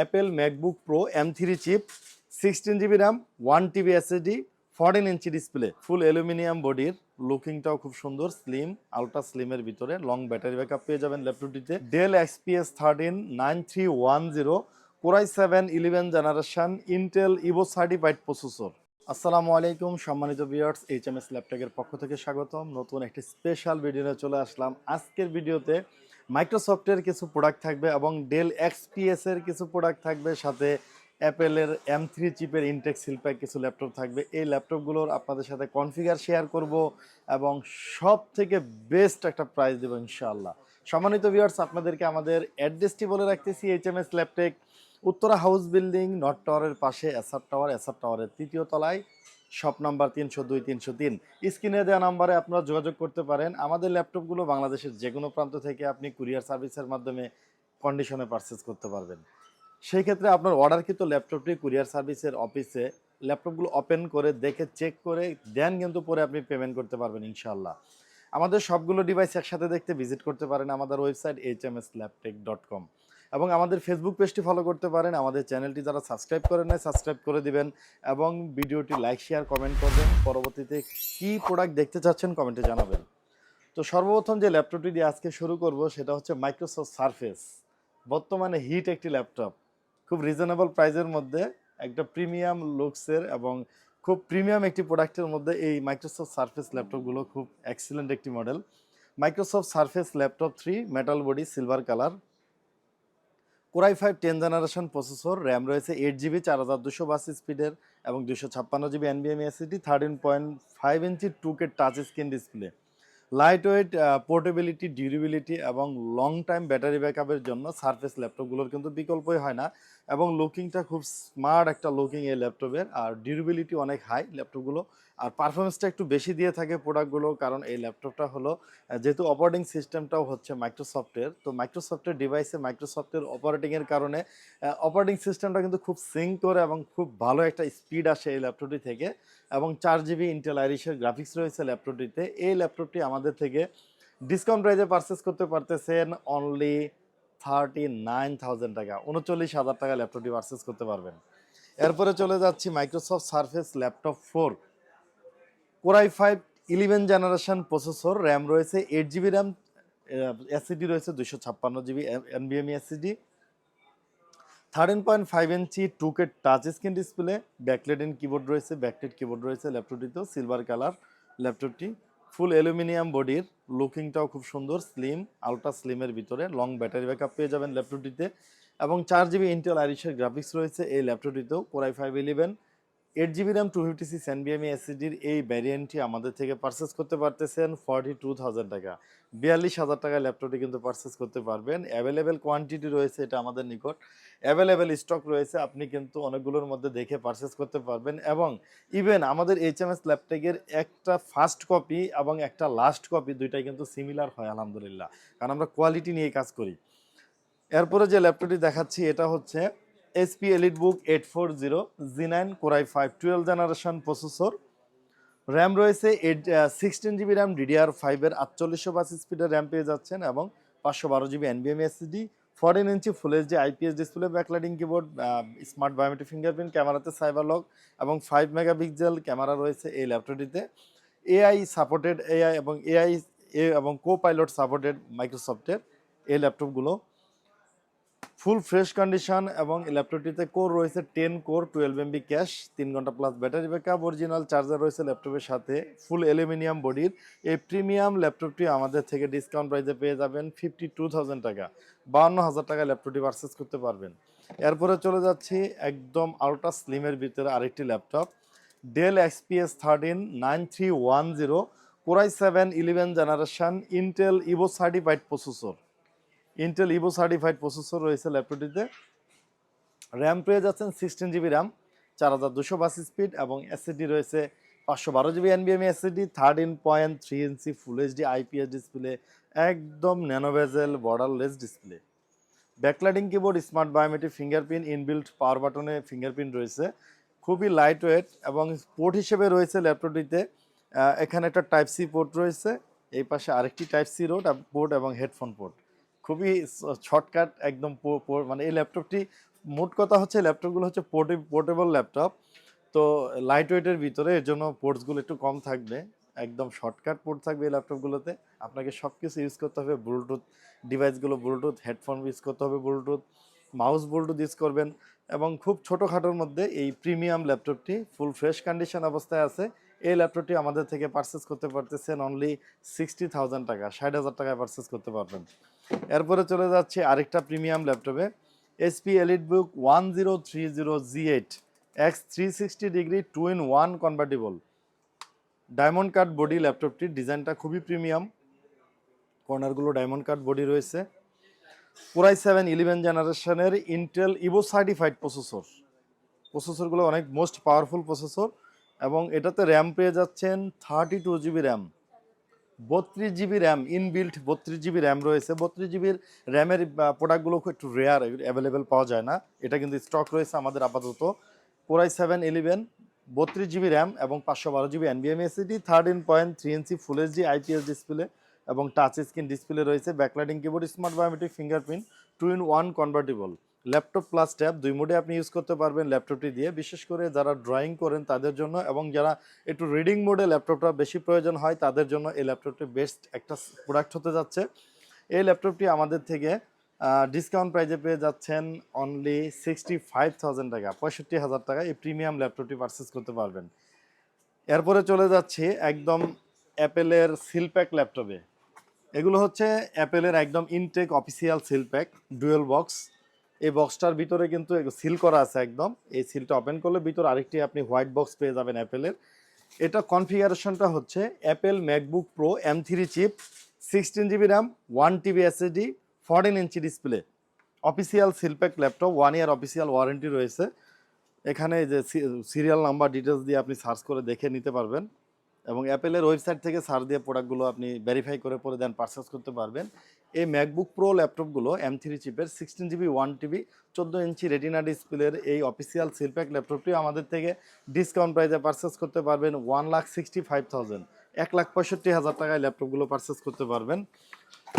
Apple MacBook Pro M three chip sixteen GB RAM one TB SSD fourteen inch display full aluminium বডির লুকিংটাও খুব সুন্দর slim ultra স্লিমের ভিতরে long battery backup পেয়ে যাবেন ল্যাপটপটিতে Dell XPS thirteen nine three one zero core i seven eleven generation Intel Evo certified processor আসসালামু আলাইকুম, সম্মানিত ভিউয়ার্স এইচ এম এস ল্যাপটপের পক্ষ থেকে স্বাগতম। নতুন একটি স্পেশাল ভিডিও চলে আসলাম। আজকের ভিডিওতে মাইক্রোসফটের কিছু প্রোডাক্ট থাকবে এবং ডেল এক্সপিএস এর কিছু প্রোডাক্ট থাকবে, সাথে অ্যাপেলের এম থ্রি চিপের ইনটেক সিলপ্যাক কিছু ল্যাপটপ থাকবে। এই ল্যাপটপগুলোর আপনাদের সাথে কনফিগার শেয়ার করব এবং সব থেকে বেস্ট একটা প্রাইস দেবো ইনশাআল্লাহ। সম্মানিত ভিউয়ার্স আপনাদেরকে আমাদের অ্যাড্রেসটি বলে রাখতেছি H M S Laptech Uttara house building north টাওয়ারের পাশে এসআর টাওয়ার এসআর টাওয়ারের তৃতীয় তলায়। শপ নাম্বার তিনশো দুই, তিনশো তিন। স্ক্রিনে দেওয়া নাম্বারে আপনারা যোগাযোগ করতে পারেন। আমাদের ল্যাপটপগুলো বাংলাদেশের যে কোনো প্রান্ত থেকে আপনি কুরিয়ার সার্ভিসের মাধ্যমে কন্ডিশনে পারচেস করতে পারবেন। সেই ক্ষেত্রে আপনার অর্ডারকৃত ল্যাপটপটি কুরিয়ার সার্ভিসের অফিসে ল্যাপটপগুলো ওপেন করে দেখে চেক করে দেন কিন্তু পরে আপনি পেমেন্ট করতে পারবেন ইনশাল্লাহ আমাদের সবগুলো ডিভাইস একসাথে দেখতে ভিজিট করতে পারেন আমাদের website H M S Laptech dot com এবং আমাদের ফেসবুক পেজটি ফলো করতে পারেন। আমাদের চ্যানেলটি যারা সাবস্ক্রাইব করেন নাই সাবস্ক্রাইব করে দিবেন এবং ভিডিওটি লাইক শেয়ার কমেন্ট করবেন। পরবর্তীতে কী প্রোডাক্ট দেখতে চাচ্ছেন কমেন্টে জানাবেন। তো সর্বপ্রথম যে ল্যাপটপটি দিয়ে আজকে শুরু করব, সেটা হচ্ছে মাইক্রোসফট সারফেস বর্তমানে হিট একটি ল্যাপটপ খুব রিজনেবল প্রাইসের মধ্যে, একটা প্রিমিয়াম লুকসের এবং খুব প্রিমিয়াম একটি প্রোডাক্টের মধ্যে এই মাইক্রোসফট সারফেস ল্যাপটপগুলো খুব এক্সিলেন্ট একটি model Microsoft Surface laptop three metal body silver colour core i five ten generation processor RAM রয়েছে এইট জিবি চার হাজার দুশো বাস স্পিডের এবং দুশো ছাপ্পান্ন GB এনবিএম SSD thirteen point five inch two K touch screen display light weight portability durability এবং long time battery ব্যাকআপের জন্য সারফেস ল্যাপটপগুলোর কিন্তু বিকল্পই হয় না। এবং লুকিংটা খুব স্মার্ট একটা লুকিং এই ল্যাপটপের আর ডিউরেবিলিটি অনেক হাই ল্যাপটপগুলো আর পারফরমেন্সটা একটু বেশি দিয়ে থাকে প্রোডাক্টগুলো কারণ এই ল্যাপটপটা হলো যেহেতু অপারেটিং সিস্টেমটাও হচ্ছে মাইক্রোসফটের তো মাইক্রোসফটের ডিভাইসে মাইক্রোসফটের অপারেটিংয়ের কারণে অপারেটিং সিস্টেমটা কিন্তু খুব সিঙ্ক করে এবং খুব ভালো একটা স্পিড আসে এই ল্যাপটপটি থেকে। এবং চার জিবি ইন্টেল আইরিশের গ্রাফিক্স রয়েছে ল্যাপটপটিতে এই ল্যাপটপটি আমাদের থেকে ডিসকাউন্ট প্রাইজে পারচেস করতে পারতেছেন অনলি থার্টি নাইন থাউজেন্ড টাকা, উনচল্লিশ হাজার টাকা ল্যাপটপটি পারচেস করতে পারবেন। এরপরে চলে যাচ্ছি Microsoft Surface laptop four. Core i five eleven generation processor RAM রয়েছে এইট জিবি র্যাম এসিডি রয়েছে দুশো ছাপ্পান্ন GB এনবিএমই SSD thirteen point five inch two K touch screen display backlit in keyboard রয়েছে ব্যাকলেট কিবোর্ড রয়েছে ল্যাপটপটিতেও silver colour ল্যাপটপটি। ফুল aluminium বডির লুকিংটাও খুব সুন্দর স্লিম আলট্রা স্লিমের ভিতরে। লং ব্যাটারি ব্যাকআপ পেয়ে যাবেন ল্যাপটপটিতে এবং চার জিবি ইন্টেল আইরিশের গ্রাফিক্স রয়েছে, এই ল্যাপটপটিতেও core i five eleven eight GB RAM two fifty six এনবিএমই এসিডির এই ভ্যারিয়েন্টটি আমাদের থেকে পারচেস করতে পারতেছেন ফর্টি টু থাউজেন্ড টাকা। বিয়াল্লিশ হাজার টাকায় ল্যাপটপটি কিন্তু পারচেস করতে পারবেন। অ্যাভেলেবেল কোয়ান্টিটি রয়েছে, এটা আমাদের নিকট। অ্যাভেলেবেল স্টক রয়েছে, আপনি কিন্তু অনেকগুলোর মধ্যে দেখে পারচেস করতে পারবেন। এবং ইভেন আমাদের এইচ এম এস ল্যাপটপের একটা ফার্স্ট কপি এবং একটা লাস্ট কপি দুইটাই কিন্তু সিমিলার হয়, আলহামদুলিল্লাহ। কারণ আমরা কোয়ালিটি নিয়ে কাজ করি। এরপরে যে ল্যাপটপটি দেখাচ্ছি, এটা হচ্ছে SP Elite Book eight four zero G nine core i five twelve generation processor RAM রয়েছে eight sixteen GB RAM DDR ফাইভের আটচল্লিশশো বাস স্পিডের র্যাম পেয়ে যাচ্ছেন এবং পাঁচশো বারো GB এনবিএম SSD fourteen inch full HD IPS display backlighting keyboard smart biometric fingerprint ক্যামেরাতে সাইবার লক এবং ফাইভ মেগাপিক্সেল ক্যামেরা রয়েছে এই ল্যাপটপটিতে এআই সাপোর্টেড এআই এবং এআই এবং কো পাইলট সাপোর্টেড মাইক্রোসফটের এই ল্যাপটপগুলো ফুল ফ্রেশ কন্ডিশন এবং ল্যাপটপটিতে কোর রয়েছে ten core twelve MB cache, তিন ঘণ্টা plus battery backup original charger রয়েছে ল্যাপটপের সাথে ফুল অ্যালুমিনিয়াম বডির এই প্রিমিয়াম ল্যাপটপটি আমাদের থেকে ডিসকাউন্ট প্রাইসে পেয়ে যাবেন ফিফটি টু থাউজেন্ড টাকা। বাউন্ন হাজার টাকা ল্যাপটপটি পারচেস করতে পারবেন। এরপরে চলে যাচ্ছি একদম আলট্রা স্লিমের ভিতরে আরেকটি laptop. Dell XPS thirteen nine three one zero core i seven eleven generation Intel Evo certified processor Intel Evo certified processor রয়েছে ল্যাপটপটিতে। র্যাম পেয়ে যাচ্ছেন সিক্সটিন জিবি র্যাম চার হাজার দুশো বাস স্পিড এবং এসএসডি রয়েছে পাঁচশো বারো GB এনবিএম SSD thirteen point three inch full HD IPS display একদম nano bezel borderless display backlighting keyboard smart biometric fingerprint inbuilt power বাটনে ফিঙ্গারপ্রিন্ট রয়েছে। খুবই লাইট ওয়েট এবং পোর্ট হিসেবে রয়েছে ল্যাপটপটিতে। এখানে একটা টাইপ সি পোর্ট রয়েছে। এই পাশে আরেকটি টাইপ সি রোড পোর্ট এবং হেডফোন পোর্ট খুবই শর্টকাট একদম মানে এই ল্যাপটপটি মোট কথা হচ্ছে ল্যাপটপগুলো হচ্ছে পোর্টে পোর্টেবল ল্যাপটপ তো লাইট ওয়েটের ভিতরে এর জন্য পোর্টসগুলো একটু কম থাকবে, একদম শর্টকাট পোর্ট থাকবে এই ল্যাপটপগুলোতে আপনাকে সব কিছু ইউজ করতে হবে ব্লুটুথ ডিভাইসগুলো ব্লুটুথ হেডফোন ইউজ করতে হবে ব্লুটুথ মাউস ব্লুটুথ ইউজ করবেন, এবং খুব ছোটোখাটোর মধ্যে এই প্রিমিয়াম ল্যাপটপটি ফুল ফ্রেশ কন্ডিশন অবস্থায় আছে এই ল্যাপটপটি আমাদের থেকে পারচেস করতে পারতেছেন অনলি সিক্সটি থাউজেন্ড টাকা, ষাট হাজার টাকায় পারচেস করতে পারবেন। এরপরে চলে যাচ্ছে আরেকটা প্রিমিয়াম ল্যাপটপে SP Elite Book one zero three zero G eight x three sixty degree two in one convertible diamond cut body ল্যাপটপটির ডিজাইনটা খুবই প্রিমিয়াম কর্নারগুলো ডায়মন্ড কাট বডি রয়েছে। পুরাই সেভেন ইলেভেন জেনারেশনের ইন্টেল ইভো সার্টিফাইড প্রসেসর প্রসেসরগুলো অনেক most powerful processor এবং এটাতে র্যাম পেয়ে যাচ্ছেন থার্টি টু জিবি র্যাম বত্রিশ জিবি র্যাম ইনবিল্ট বত্রিশ জিবি র্যাম রয়েছে। বত্রিশ জিবির র্যামের প্রোডাক্টগুলো খুব একটু রেয়ার অ্যাভেলেবেল পাওয়া যায় না। এটা কিন্তু স্টক রয়েছে আমাদের আপাতত। কোরাই সেভেন ইলেভেন বত্রিশ জিবি র্যাম এবং পাঁচশো বারো GB এনবিএম SSD thirteen point three inch full HD IPS display এবং টাচ স্ক্রিন ডিসপ্লে রয়েছে। Backlighting keyboard smart biometric fingerprint two in one convertible laptop plus tab দুই মোডে আপনি ইউজ করতে পারবেন ল্যাপটপটি দিয়ে। বিশেষ করে যারা ড্রয়িং করেন তাদের জন্য এবং যারা একটু রিডিং মোডে ল্যাপটপটা বেশি প্রয়োজন হয়, তাদের জন্য এই ল্যাপটপটি বেস্ট একটা প্রোডাক্ট হতে যাচ্ছে। এই ল্যাপটপটি আমাদের থেকে ডিসকাউন্ট প্রাইজে পেয়ে যাচ্ছেন অনলি সিক্সটি ফাইভ থাউজেন্ড টাকা, পঁয়ষট্টি হাজার টাকা। এই প্রিমিয়াম ল্যাপটপটি পারচেস করতে পারবেন। এরপরে চলে যাচ্ছি একদম অ্যাপেলের সিলপ্যাক ল্যাপটপে। এগুলো হচ্ছে অ্যাপেলের একদম intact official seal pack dual box এই বক্সটার ভিতরে কিন্তু সিল করা আছে একদম। এই সিলটা ওপেন করলে ভিতরে আরেকটি আপনি হোয়াইট বক্স পেয়ে যাবেন অ্যাপেলের এটা কনফিগারেশনটা হচ্ছে Apple MacBook Pro M three chip sixteen GB RAM one TB SSD fourteen inch display official seal pack laptop one year official warranty রয়েছে। এখানে যে সিরিয়াল নাম্বার ডিটেলস দিয়ে আপনি সার্চ করে দেখে নিতে পারবেন। এবং অ্যাপেলের ওয়েবসাইট থেকে সার্চ দিয়ে প্রোডাক্টগুলো আপনি ভেরিফাই করে পরে দেন পারচেস করতে পারবেন। এই ম্যাকবুক প্রো ল্যাপটপগুলো এম থ্রি চিপের সিক্সটিন জিবি ওয়ান টিবি চোদ্দ ইঞ্চি রেটিনা ডিসপ্লের এই অফিসিয়াল সিলপ্যাক ল্যাপটপটিও আমাদের থেকে ডিসকাউন্ট প্রাইসে পারচেস করতে পারবেন one lakh sixty five thousand এক লাখ পঁয়ষট্টি হাজার টাকায় ল্যাপটপগুলো পারচেস করতে পারবেন।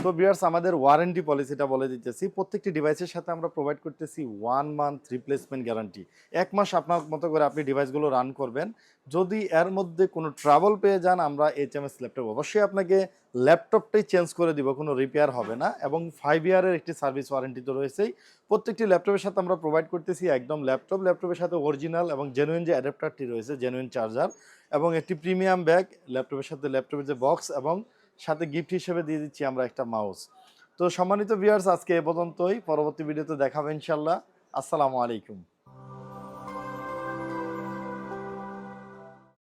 তো বিয়ার্স আমাদের ওয়ারেন্টি পলিসিটা বলে দিতেছি। প্রত্যেকটি ডিভাইসের সাথে আমরা প্রোভাইড করতেছি ওয়ান মান্থ রিপ্লেসমেন্ট গ্যারান্টি এক মাস আপনার মতো করে আপনি ডিভাইসগুলো রান করবেন। যদি এর মধ্যে কোনো ট্রাভেল পেয়ে যান, আমরা এইচ এম এস ল্যাপটপ অবশ্যই আপনাকে ল্যাপটপটাই চেঞ্জ করে দিব, কোনো রিপেয়ার হবে না। এবং ফাইভ ইয়ারের একটি সার্ভিস ওয়ারেন্টি তো রয়েছেই। প্রত্যেকটি ল্যাপটপের সাথে আমরা প্রোভাইড করতেছি একদম ল্যাপটপ ল্যাপটপের সাথে অরিজিনাল এবং জেনুইন যে অ্যাডাপ্টারটি রয়েছে জেনুইন চার্জার এবং একটি প্রিমিয়াম ব্যাগ ল্যাপটপের সাথে ল্যাপটপের যে বক্স এবং সাথে গিফট হিসেবে দিয়ে দিচ্ছি আমরা একটা মাউস তো সম্মানিত ভিউয়ার্স আজকে এ পর্যন্তই। পরবর্তী ভিডিওতে দেখাবো ইনশাল্লাহ আসসালামু আলাইকুম।